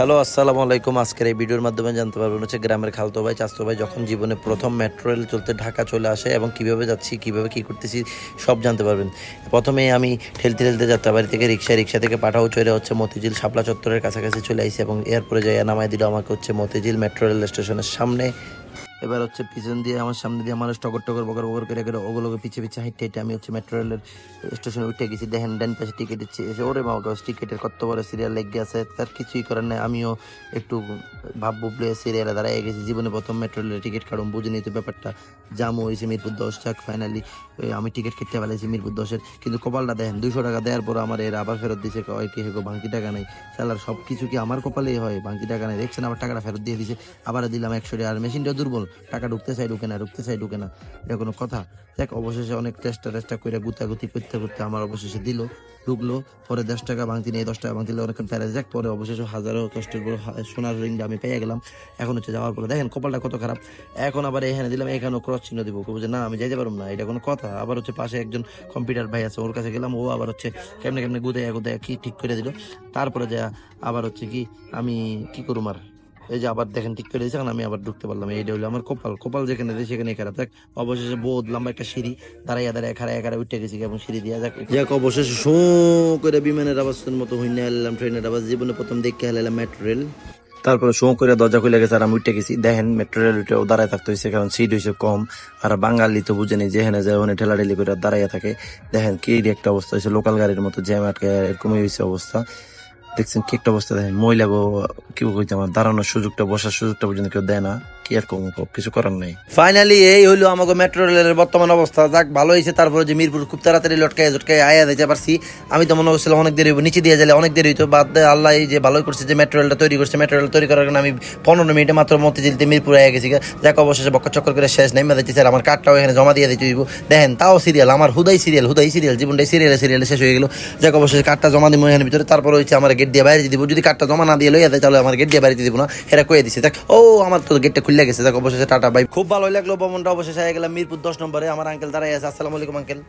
Hello, আসসালামু আলাইকুম। আজকের এই ভিডিওর মাধ্যমে জানতে পারবেন হচ্ছে গ্রামের খালতো ভাই চাস্তো ভাই যখন জীবনে প্রথম মেট্রো রেল চলতে ঢাকা চলে আসে এবং কীভাবে যাচ্ছি, কীভাবে কি করতেছি, সব জানতে পারবেন। প্রথমে আমি ঠেলতে ঠেলতে যাত্রাবাড়ি থেকে রিক্সা রিক্সা থেকে পাঠাও চলে হচ্ছে মতিঝিল শাপলা চত্বরের কাছাকাছি চলে আসি এবং এরপরে যাই নামাই দিল আমাকে হচ্ছে মতিঝিল মেট্রো রেল স্টেশনের সামনে। এবার হচ্ছে পিছন দিয়ে আমার সামনে দিয়ে মানুষ টকর টকর বকর বকর করে করে ওগুলোকে পিছিয়ে পিছিয়ে হাইটে হাইটে আমি হচ্ছে মেট্রো রেলের স্টেশনে উঠে গেছি। দেখেন, ডান পাশে টিকিট দিচ্ছে। এসে ওরে মা টিকিটের কত বড় সিরিয়াল লেগে আছে তার কিছুই করার নাই। আমিও একটু ভাব বুবলে সিরিয়ালে দাঁড়ায় গেছি। জীবনে প্রথম মেট্রো রেলের টিকিট কাটুন বুঝে নিতে ব্যাপারটা। জামও হয়েছে মিরপুর দশ টাক ফাইনালি আমি টিকিট কেটে ফেলেছি মিরপুর দশের। কিন্তু কপালটা দেখেন দুশো টাকা দেওয়ার পর আমার এর আবার ফেরত দিয়েছে কয় কি হেগো বাংকি টাকা নেই। স্যালার সব কিছু কি আমার কপালেই হয়? বাংকি টাকা নেই। দেখছেন আবার টাকাটা ফেরত দিয়ে দিয়েছে আবার দিলাম একশো টাকা। আর মেশিনটা দুর্বল। টাকা ঢুকতে চাই ঢুকে না, ঢুকতে চাই ঢুকে না। এটা কোনো কথা? দেখ, অবশেষে অনেক চেষ্টা টেস্টা করে গুতাগুতি, করতে করতে আমার অবশেষে দিল, ঢুকলো, পরে দশ টাকা ভাঙতি নিয়ে, দশ টাকা ভাঙতি অনেকক্ষণ ফেরে যাক পরে অবশেষে হাজারো কষ্টের পর সোনার রিংটা আমি পেয়ে গেলাম। এখন হচ্ছে যাওয়ার পরে দেখেন, কপালটা কত খারাপ। এখন আবার এখানে দিলাম, এখানেও ক্রস চিহ্ন দিব। বলছে না, আমি যাইতে পারব না। এটা কোনো কথা। আবার হচ্ছে পাশে একজন কম্পিউটার ভাই আছে, ওর কাছে গেলাম। ও আবার হচ্ছে কেমনে কেমনে গুদে গুদে কি ঠিক করে দিল। তারপরে যা, আবার হচ্ছে কি, আমি কি করুম আর? এই যে আবার দেখেন ঠিক করে দিয়েছে আমি আবার ঢুকতে পারলাম। এইটা হলো আমার কপাল। কপাল যেখানে দেয় সেখানে খারাপ। দেখ, অবশেষে বহুত লম্বা একটা সিঁড়ি, দাঁড়াইয়া দাঁড়ায় খাড়ায় খাড়ায় উঠে গেছি এবং সিঁড়ি দিয়া যাক। যাক, অবশেষে শো করে বিমানের আবাসের মতো হইনে এলাম, ট্রেনের আবাস। জীবনে প্রথম দেখে হেলাম মেট্রো রেল তারপরে শো করে দরজা খুলে গেছে, আর আমি উঠে গেছি। দেখেন মেট্রো রেল উঠে দাঁড়ায় থাকতে হয়েছে কারণ সিট হয়েছে কম। আর বাঙালি তো বুঝেনি যেখানে যায় ওখানে ঠেলাঠেলি করে দাঁড়াইয়া থাকে। দেখেন কি একটা অবস্থা হয়েছে লোকাল গাড়ির মতো জ্যাম আটকে এরকমই হয়েছে অবস্থা। দেখছেন কি একটা অবস্থা দেখেন, মহিলা কি বলতে আমার দাঁড়ানোর সুযোগটা, বসার সুযোগটা পর্যন্ত কেউ দেয় না। কি আর কম কিছু করার নাই। ফাইনালি এই হইল আমাকে মেট্রো রেলের বর্তমান অবস্থা। যাক, ভালো হয়েছে তারপরে যে মিরপুর খুব তাড়াতাড়ি লটকায় জটকায় আয়া দিতে পারছি। আমি তো মনে করছিলাম অনেক দেরি হইব, নিচে দিয়ে গেলে অনেক দেরি হইতো, বাদ আল্লাহ যে ভালোই করছে যে মেট্রো রেলটা তৈরি করছে মেট্রো রেল তৈরি করার কারণে আমি পনেরো মিনিটে মাত্র মতিঝিলতে মিরপুর আয়া গেছি। যাক, অবশেষে বক্কা চক্কর করে শেষ নেই মেধাচ্ছি স্যার আমার কার্ডটাও এখানে জমা দিয়ে দিতে হইব। দেখেন, তাও সিরিয়াল আমার হুদাই সিরিয়াল হুদাই সিরিয়াল জীবনটাই সিরিয়ালে সিরিয়ালে শেষ হয়ে গেল। যাক, অবশেষে কার্ডটা জমা দিব এখানে ভিতরে, তারপর হচ্ছে আমার গেট দিয়ে বাইরে দিব। যদি কার্ডটা জমা না দিয়ে লইয়া দেয়, তাহলে আমার গেট দিয়ে বাইরে দিব না। এরা কয়ে দিছে, দেখ, ও, আমার তো গেটটা খুলে গেছে। দেখো, অবশেষে টাটা ভাই খুব ভালো লাগল ভ্রমণটা। অবশেষে হয়ে গেলাম মিরপুর দশ নম্বরে। আমার আঙ্কেল দাঁড়াই আছে। আসসালামু আলাইকুম আঙ্কেল